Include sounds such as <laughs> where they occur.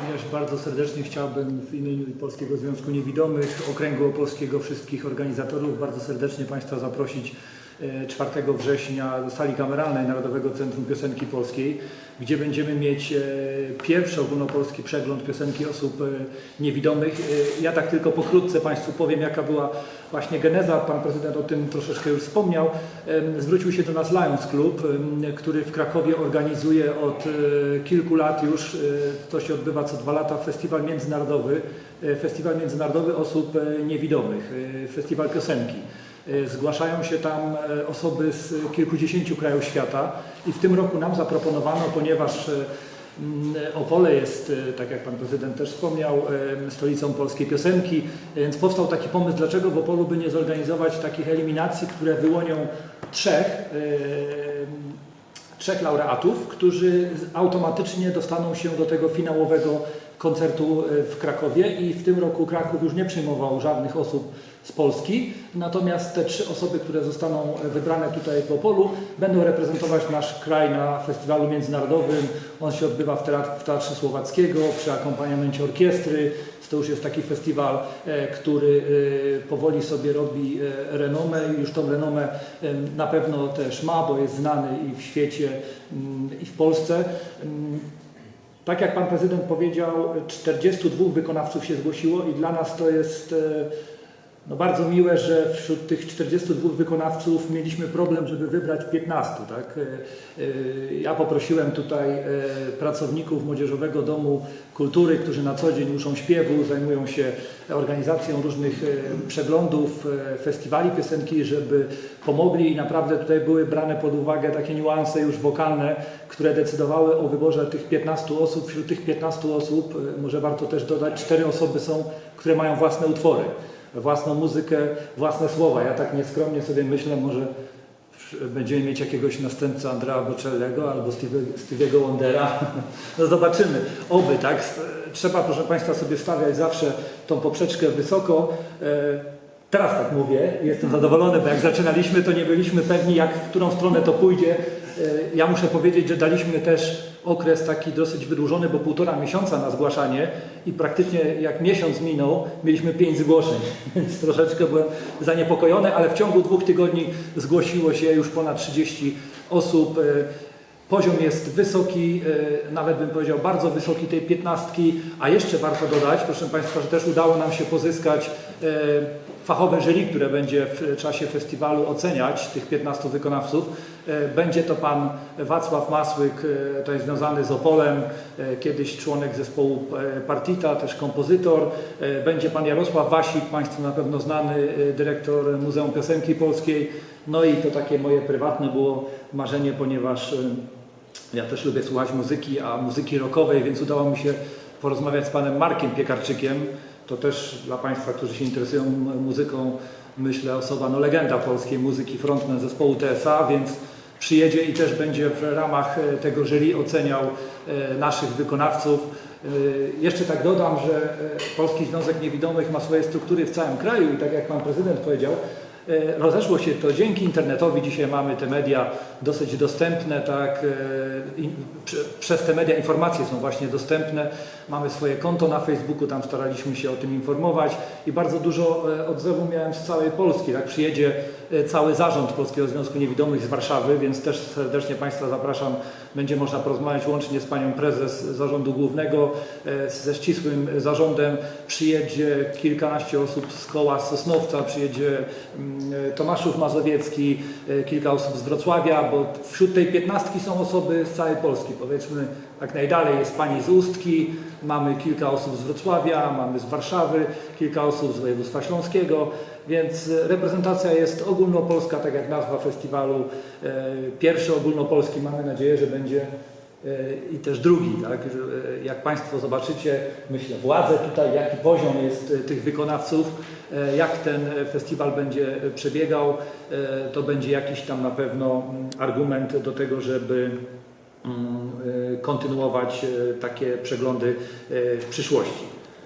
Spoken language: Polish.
również bardzo serdecznie chciałbym w imieniu Polskiego Związku Niewidomych, Okręgu Opolskiego, wszystkich organizatorów bardzo serdecznie Państwa zaprosić 4 września do sali kameralnej Narodowego Centrum Piosenki Polskiej, gdzie będziemy mieć e, pierwszy ogólnopolski przegląd piosenki osób e, niewidomych. E, Ja tak tylko pokrótce Państwu powiem, jaka była właśnie geneza. Pan prezydent o tym troszeczkę już wspomniał. Zwrócił się do nas Lions Club, który w Krakowie organizuje od kilku lat już, to się odbywa co dwa lata, festiwal międzynarodowy, festiwal międzynarodowy osób niewidomych, festiwal piosenki. E, Zgłaszają się tam e, osoby z kilkudziesięciu krajów świata i w tym roku nam zaproponowano, ponieważ e, mm, Opole jest, tak jak Pan Prezydent też wspomniał, stolicą polskiej piosenki, więc powstał taki pomysł, dlaczego w Opolu by nie zorganizować takich eliminacji, które wyłonią trzech, trzech laureatów, którzy automatycznie dostaną się do tego finałowego koncertu e, w Krakowie i w tym roku Kraków już nie przyjmował żadnych osób z Polski, natomiast te trzy osoby, które zostaną wybrane tutaj w Opolu będą reprezentować nasz kraj na festiwalu międzynarodowym. On się odbywa w Teatrze Słowackiego przy akompaniamencie orkiestry. To już jest taki festiwal, e, który e, powoli sobie robi e, renomę i już tą renomę na pewno też ma, bo jest znany i w świecie, mm, i w Polsce. Mm, tak jak Pan Prezydent powiedział, 42 wykonawców się zgłosiło i dla nas to jest no bardzo miłe, że wśród tych 42 wykonawców mieliśmy problem, żeby wybrać 15. Tak? E, e, Ja poprosiłem tutaj e, pracowników Młodzieżowego Domu Kultury, którzy na co dzień uczą śpiewu, zajmują się organizacją różnych przeglądów, festiwali piosenki, żeby pomogli i naprawdę tutaj były brane pod uwagę takie niuanse już wokalne, które decydowały o wyborze tych 15 osób. Wśród tych 15 osób, może warto też dodać, cztery osoby są, które mają własne utwory własną muzykę, własne słowa. Ja tak nieskromnie sobie myślę, może będziemy mieć jakiegoś następcę Andrea Bocellego albo Stevie- Stevie'ego Wondera. <laughs> No zobaczymy. Oby, tak? Trzeba, proszę Państwa, sobie stawiać zawsze tą poprzeczkę wysoko. E, Teraz tak mówię, jestem zadowolony, bo jak zaczynaliśmy, to nie byliśmy pewni, jak, w którą stronę to pójdzie. E, Ja muszę powiedzieć, że daliśmy też okres taki dosyć wydłużony, bo półtora miesiąca na zgłaszanie i praktycznie jak miesiąc minął, mieliśmy pięć zgłoszeń, <laughs> więc troszeczkę byłem zaniepokojony, ale w ciągu dwóch tygodni zgłosiło się już ponad 30 osób. E, Poziom jest wysoki, e, nawet bym powiedział bardzo wysoki tej piętnastki, a jeszcze warto dodać, proszę Państwa, że też udało nam się pozyskać fachowe jury, które będzie w czasie festiwalu oceniać tych 15 wykonawców. E, Będzie to pan Wacław Masłyk, e, to jest związany z Opolem, e, kiedyś członek zespołu Partita, też kompozytor. Będzie pan Jarosław Wasik, Państwu na pewno znany, dyrektor Muzeum Piosenki Polskiej. No i to takie moje prywatne było marzenie, ponieważ ja też lubię słuchać muzyki, a muzyki rockowej, więc udało mi się porozmawiać z panem Markiem Piekarczykiem. To też dla Państwa, którzy się interesują muzyką, myślę osoba, no legenda polskiej muzyki, frontman zespołu TSA, więc przyjedzie i też będzie w ramach e, tego jury oceniał e, naszych wykonawców. E, Jeszcze tak dodam, że Polski Związek Niewidomych ma swoje struktury w całym kraju i tak jak Pan Prezydent powiedział, Rozeszło się to dzięki internetowi. Dzisiaj mamy te media dosyć dostępne, tak? Przez te media informacje są właśnie dostępne. Mamy swoje konto na Facebooku, tam staraliśmy się o tym informować i bardzo dużo odzewu miałem z całej Polski. Tak? Przyjedzie cały zarząd Polskiego Związku Niewidomych z Warszawy, więc też serdecznie Państwa zapraszam. Będzie można porozmawiać łącznie z Panią Prezes Zarządu Głównego, e, ze ścisłym zarządem. Przyjedzie kilkanaście osób z koła Sosnowca, przyjedzie mm, Tomaszów Mazowiecki, e, kilka osób z Wrocławia, bo wśród tej piętnastki są osoby z całej Polski. Powiedzmy, tak najdalej jest Pani z Ustki, mamy kilka osób z Wrocławia, mamy z Warszawy, kilka osób z województwa śląskiego, więc e, reprezentacja jest ogólnopolska, tak jak nazwa festiwalu. E, Pierwszy ogólnopolski, mamy nadzieję, że będzie e, i też drugi, tak? e, Jak Państwo zobaczycie, myślę, władze tutaj, jaki poziom jest tych wykonawców, jak ten festiwal będzie przebiegał, to będzie jakiś tam na pewno mm, argument do tego, żeby mm, kontynuować takie przeglądy w przyszłości.